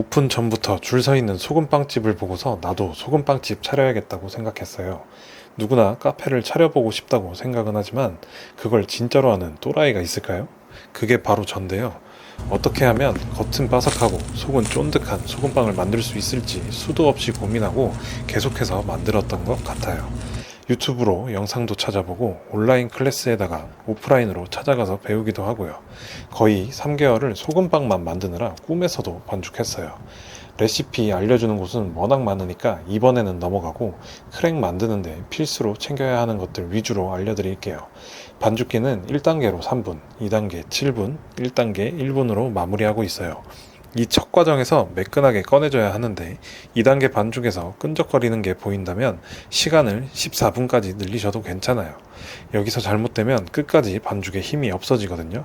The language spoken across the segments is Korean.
오픈 전부터 줄 서 있는 소금빵집을 보고서 나도 소금빵집 차려야겠다고 생각했어요. 누구나 카페를 차려보고 싶다고 생각은 하지만 그걸 진짜로 하는 또라이가 있을까요? 그게 바로 전데요. 어떻게 하면 겉은 바삭하고 속은 쫀득한 소금빵을 만들 수 있을지 수도 없이 고민하고 계속해서 만들었던 것 같아요. 유튜브로 영상도 찾아보고 온라인 클래스에다가 오프라인으로 찾아가서 배우기도 하고요. 거의 3개월을 소금빵만 만드느라 꿈에서도 반죽했어요. 레시피 알려주는 곳은 워낙 많으니까 이번에는 넘어가고 크랙 만드는데 필수로 챙겨야 하는 것들 위주로 알려드릴게요. 반죽기는 1단계로 3분, 2단계 7분, 1단계 1분으로 마무리하고 있어요. 이 첫 과정에서 매끈하게 꺼내줘야 하는데 2단계 반죽에서 끈적거리는 게 보인다면 시간을 14분까지 늘리셔도 괜찮아요. 여기서 잘못되면 끝까지 반죽에 힘이 없어지거든요.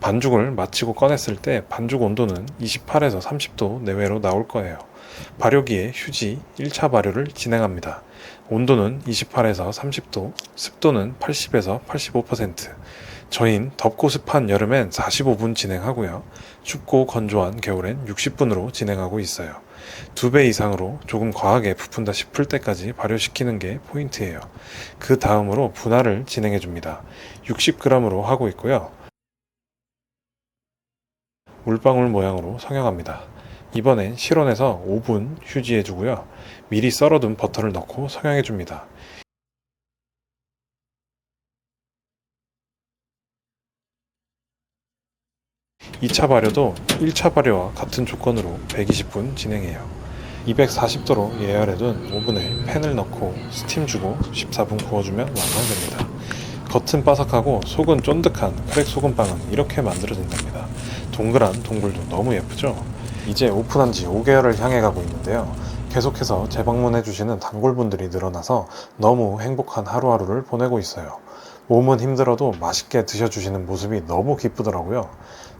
반죽을 마치고 꺼냈을 때 반죽 온도는 28에서 30도 내외로 나올 거예요. 발효기에 휴지 1차 발효를 진행합니다. 온도는 28에서 30도, 습도는 80에서 85%. 저흰 덥고 습한 여름엔 45분 진행하고요. 춥고 건조한 겨울엔 60분으로 진행하고 있어요. 두 배 이상으로 조금 과하게 부푼다 싶을 때까지 발효시키는 게 포인트예요. 그 다음으로 분할을 진행해 줍니다. 60g으로 하고 있고요. 물방울 모양으로 성형합니다. 이번엔 실온에서 5분 휴지해 주고요. 미리 썰어둔 버터를 넣고 성형해 줍니다. 2차 발효도 1차 발효와 같은 조건으로 120분 진행해요. 240도로 예열해둔 오븐에 팬을 넣고 스팀 주고 14분 구워주면 완성됩니다. 겉은 바삭하고 속은 쫀득한 크랙 소금빵은 이렇게 만들어진답니다. 동그란 동굴도 너무 예쁘죠? 이제 오픈한 지 5개월을 향해 가고 있는데요. 계속해서 재방문해 주시는 단골분들이 늘어나서 너무 행복한 하루하루를 보내고 있어요. 몸은 힘들어도 맛있게 드셔주시는 모습이 너무 기쁘더라고요.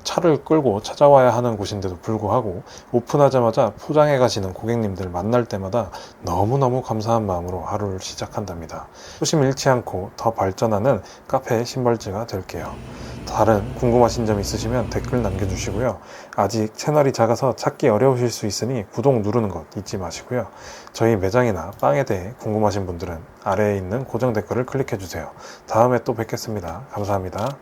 차를 끌고 찾아와야 하는 곳인데도 불구하고 오픈하자마자 포장해 가시는 고객님들 만날 때마다 너무너무 감사한 마음으로 하루를 시작한답니다. 초심 잃지 않고 더 발전하는 카페 신발지가 될게요. 다른 궁금하신 점 있으시면 댓글 남겨주시고요. 아직 채널이 작아서 찾기 어려우실 수 있으니 구독 누르는 것 잊지 마시고요. 저희 매장이나 빵에 대해 궁금하신 분들은 아래에 있는 고정 댓글을 클릭해주세요. 다음에 또 뵙겠습니다. 감사합니다.